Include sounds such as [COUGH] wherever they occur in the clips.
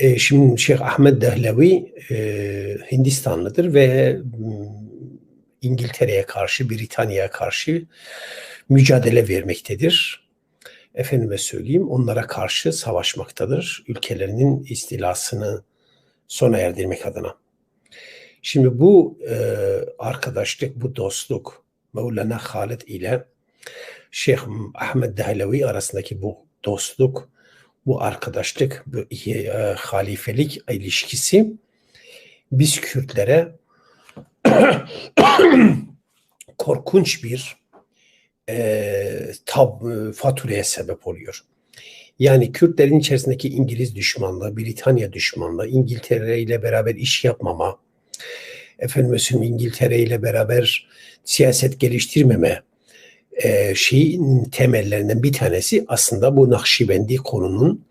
E, şimdi Şeyh Ahmet Dehlevi e, Hindistanlıdır ve İngiltere'ye karşı, Britanya'ya karşı mücadele vermektedir. Efendime söyleyeyim onlara karşı savaşmaktadır. Ülkelerinin istilasını sona erdirmek adına. Şimdi bu e, arkadaşlık, bu dostluk Mevlana Halid ile Şeyh Ahmet Dehlevi arasındaki bu dostluk, bu arkadaşlık, bu e, halifelik ilişkisi biz Kürtlere [COUGHS] korkunç bir e, tab, faturaya sebep oluyor. Yani Kürtlerin içerisindeki İngiliz düşmanlığı, Britanya düşmanlığı, İngiltere ile beraber iş yapmama, efendim İngiltere ile beraber siyaset geliştirmeme e, şeyin temellerinden bir tanesi aslında bu Nakşibendi konunun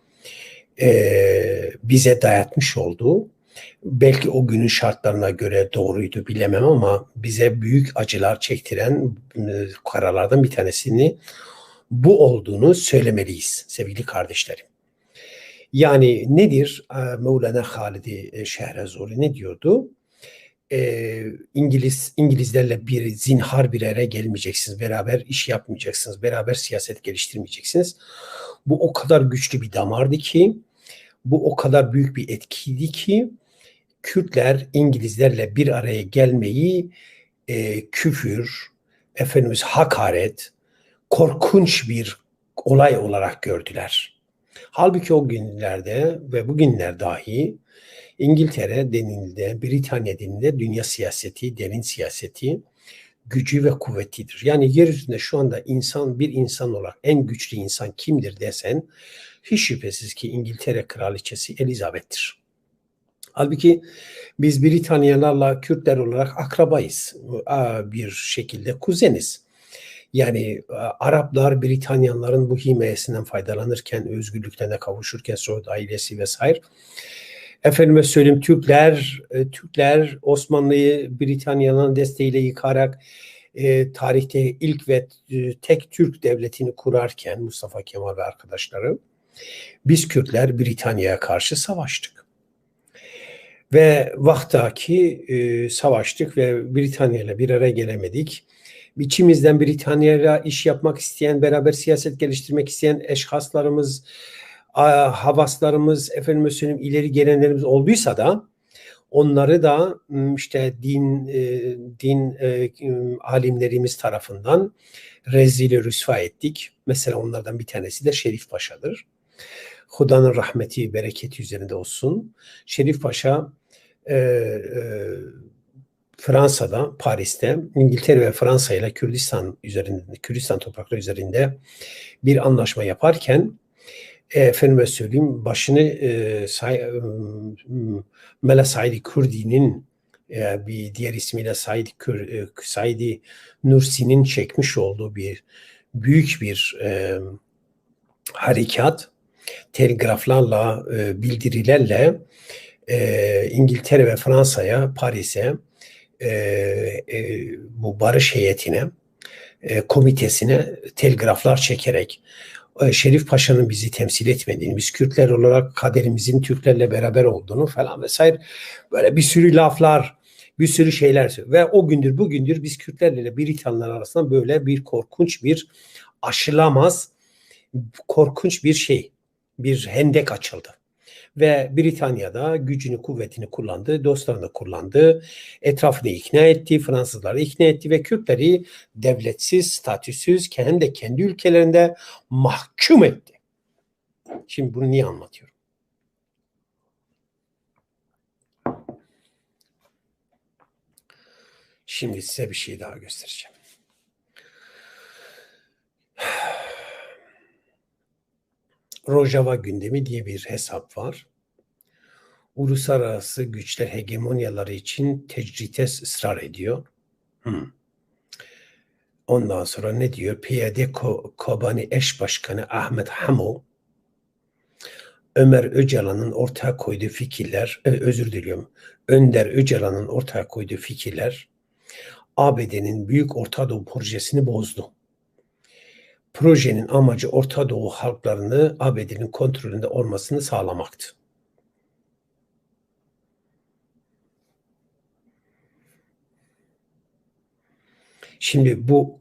e, bize dayatmış olduğu belki o günün şartlarına göre doğruydu bilemem ama bize büyük acılar çektiren e, kararlardan bir tanesini bu olduğunu söylemeliyiz sevgili kardeşlerim. Yani nedir? Mevlana Halidi Şehrezori ne diyordu? Ee, İngiliz İngilizlerle bir zinhar bir yere gelmeyeceksiniz. Beraber iş yapmayacaksınız. Beraber siyaset geliştirmeyeceksiniz. Bu o kadar güçlü bir damardı ki bu o kadar büyük bir etkiydi ki Kürtler İngilizlerle bir araya gelmeyi e, küfür, efendimiz hakaret, korkunç bir olay olarak gördüler. Halbuki o günlerde ve bugünler dahi İngiltere denilde, Britanya denilde dünya siyaseti, derin siyaseti gücü ve kuvvetidir. Yani yeryüzünde şu anda insan bir insan olarak en güçlü insan kimdir desen hiç şüphesiz ki İngiltere kraliçesi Elizabeth'tir. Halbuki biz Britanyalarla Kürtler olarak akrabayız. Bir şekilde kuzeniz. Yani Araplar Britanyalıların bu himayesinden faydalanırken, özgürlüklerine kavuşurken Suud ailesi vesaire. Efendime söyleyeyim Türkler, e, Türkler Osmanlı'yı Britanyalıların desteğiyle yıkarak e, tarihte ilk ve e, tek Türk devletini kurarken Mustafa Kemal ve arkadaşları biz Kürtler Britanya'ya karşı savaştık. Ve vaktaki e, savaştık ve Britanya ile bir araya gelemedik. İçimizden Britanya'yla iş yapmak isteyen, beraber siyaset geliştirmek isteyen eşhaslarımız, havaslarımız, efendim söyleyeyim ileri gelenlerimiz olduysa da onları da işte din e, din e, alimlerimiz tarafından rezil rüsva ettik. Mesela onlardan bir tanesi de Şerif Paşa'dır. Hudanın rahmeti, bereketi üzerinde olsun. Şerif Paşa e, e, Fransa'da, Paris'te, İngiltere ve Fransa ile Kürdistan üzerinde, Kürdistan toprakları üzerinde bir anlaşma yaparken efendime söyleyeyim başını e, say, e, Mela Saidi Kurdi'nin e, bir diğer ismiyle Saidi, Kür, e, Saidi Nursi'nin çekmiş olduğu bir büyük bir e, harekat telgraflarla, e, bildirilerle e, İngiltere ve Fransa'ya, Paris'e, e, e, bu barış heyetine, e, komitesine telgraflar çekerek e, Şerif Paşa'nın bizi temsil etmediğini, biz Kürtler olarak kaderimizin Türklerle beraber olduğunu falan vesaire böyle bir sürü laflar, bir sürü şeyler ve o gündür bugündür biz Kürtlerle Britanyalar arasında böyle bir korkunç bir aşılamaz korkunç bir şey bir hendek açıldı. Ve Britanya'da gücünü, kuvvetini kullandı, dostlarını kullandı, etrafını ikna etti, Fransızları ikna etti ve Kürtleri devletsiz, statüsüz, kendi kendi ülkelerinde mahkum etti. Şimdi bunu niye anlatıyorum? Şimdi size bir şey daha göstereceğim. Rojava gündemi diye bir hesap var. Uluslararası güçler hegemonyaları için tecrite ısrar ediyor. Hmm. Ondan sonra ne diyor? PYD Kobani eş başkanı Ahmet Hamo Ömer Öcalan'ın ortaya koyduğu fikirler, e, özür diliyorum, Önder Öcalan'ın ortaya koyduğu fikirler ABD'nin Büyük Orta Doğu projesini bozdu. Projenin amacı Orta Doğu halklarını ABD'nin kontrolünde olmasını sağlamaktı. Şimdi bu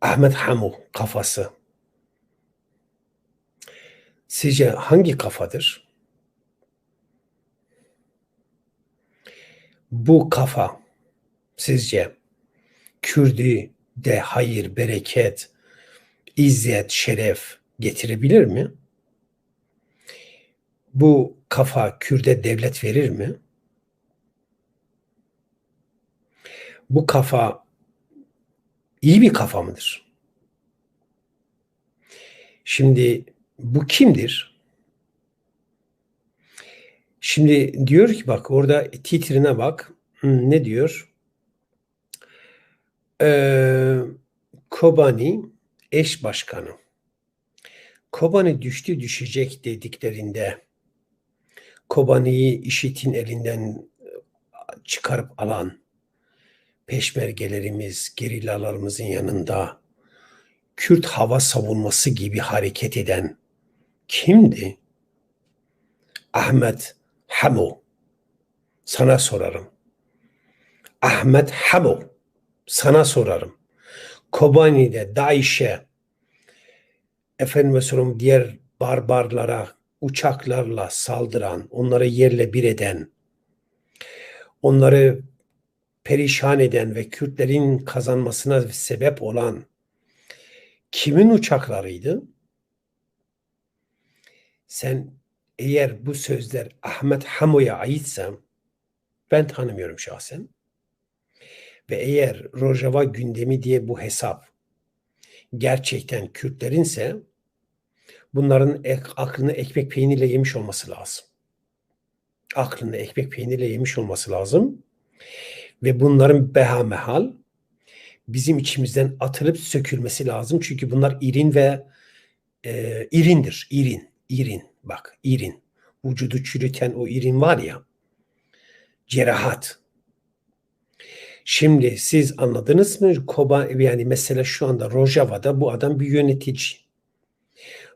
Ahmet Hamu kafası sizce hangi kafadır? Bu kafa sizce Kürdi, de hayır, bereket, izzet, şeref getirebilir mi? Bu kafa Kürde devlet verir mi? Bu kafa iyi bir kafa mıdır? Şimdi bu kimdir? Şimdi diyor ki bak orada titrine bak. Ne diyor? Ee, Kobani eş başkanı. Kobani düştü düşecek dediklerinde Kobani'yi işitin elinden çıkarıp alan peşmergelerimiz, gerillalarımızın yanında Kürt hava savunması gibi hareket eden kimdi? Ahmet Hamo. Sana sorarım. Ahmet Hamo. Sana sorarım. Kobani'de Daiş'e efendim mesela diğer barbarlara uçaklarla saldıran, onları yerle bir eden, onları perişan eden ve Kürtlerin kazanmasına sebep olan kimin uçaklarıydı? Sen eğer bu sözler Ahmet Hamo'ya aitse ben tanımıyorum şahsen. Ve eğer Rojava gündemi diye bu hesap gerçekten Kürtlerinse bunların ek, aklını ekmek peynirle yemiş olması lazım. Aklını ekmek peynirle yemiş olması lazım. Ve bunların behamehal bizim içimizden atılıp sökülmesi lazım. Çünkü bunlar irin ve e, irindir. İrin, irin. Bak irin. Vücudu çürüten o irin var ya. Cerahat. Şimdi siz anladınız mı? Koba yani mesela şu anda Rojava'da bu adam bir yönetici.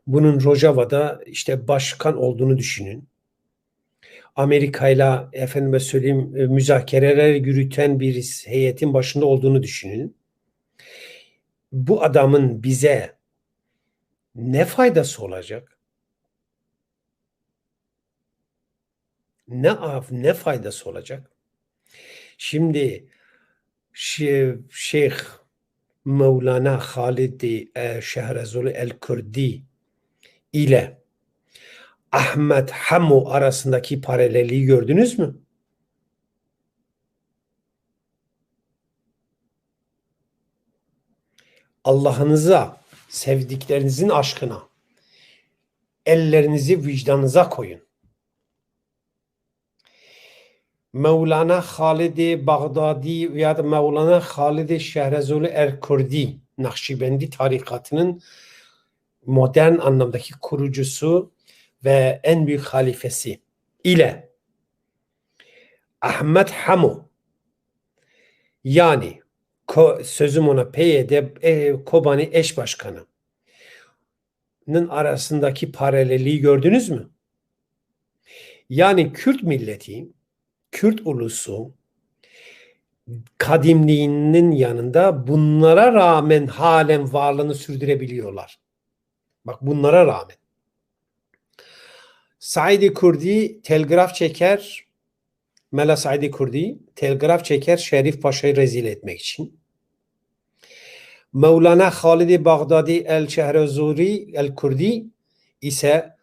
Bunun Rojava'da işte başkan olduğunu düşünün. Amerika ile efendime söyleyeyim e, müzakereler yürüten bir heyetin başında olduğunu düşünün. Bu adamın bize ne faydası olacak? Ne ne faydası olacak? Şimdi Mevlana Halid e, Şehrazoli el-Kurdi ile Ahmet Hamu arasındaki paralelliği gördünüz mü? Allah'ınıza, sevdiklerinizin aşkına ellerinizi vicdanınıza koyun. Mevlana Halid Bağdadi veya da Mevlana Halid Şehrezoli Er-Kurdi Nakşibendi tarikatının modern anlamdaki kurucusu ve en büyük halifesi ile Ahmet Hamu yani sözüm ona PYD e, Kobani eş başkanı arasındaki paralelliği gördünüz mü? Yani Kürt milleti, Kürt ulusu kadimliğinin yanında bunlara rağmen halen varlığını sürdürebiliyorlar. Bak bunlara rağmen. Saidi Kurdi telgraf çeker Mela Saidi Kurdi telgraf çeker Şerif Paşa'yı rezil etmek için. Mevlana Halid Bağdadi El Şehrezuri El Kurdi ise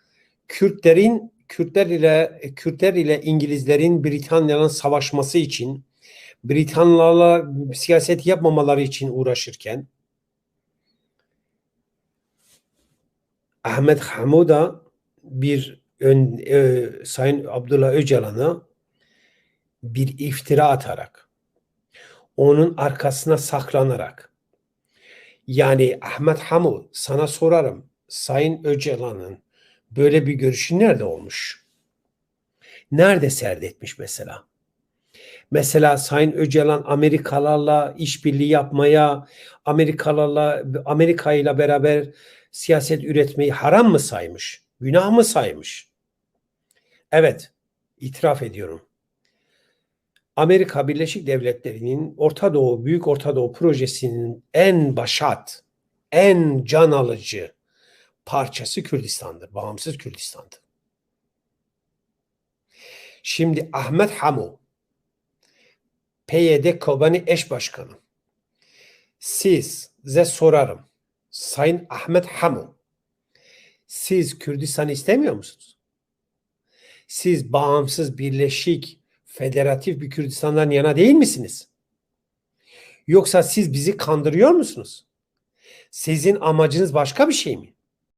Kürtlerin Kürtler ile Kürtler ile İngilizlerin Britanya'nın savaşması için Britanyalarla siyaset yapmamaları için uğraşırken Ahmet Hamuda bir ön, e, Sayın Abdullah Öcalan'a bir iftira atarak onun arkasına saklanarak yani Ahmet Hamu sana sorarım Sayın Öcalan'ın böyle bir görüşü nerede olmuş? Nerede serdetmiş mesela? Mesela Sayın Öcalan Amerikalarla işbirliği yapmaya, Amerikalarla Amerika ile beraber siyaset üretmeyi haram mı saymış? Günah mı saymış? Evet, itiraf ediyorum. Amerika Birleşik Devletleri'nin Orta Doğu, Büyük Orta Doğu projesinin en başat, en can alıcı parçası Kürdistan'dır. Bağımsız Kürdistan'dır. Şimdi Ahmet Hamu, PYD Kobani eş başkanı. Size sorarım. Sayın Ahmet Hamu, siz Kürdistan'ı istemiyor musunuz? Siz bağımsız, birleşik, federatif bir Kürdistan'dan yana değil misiniz? Yoksa siz bizi kandırıyor musunuz? Sizin amacınız başka bir şey mi?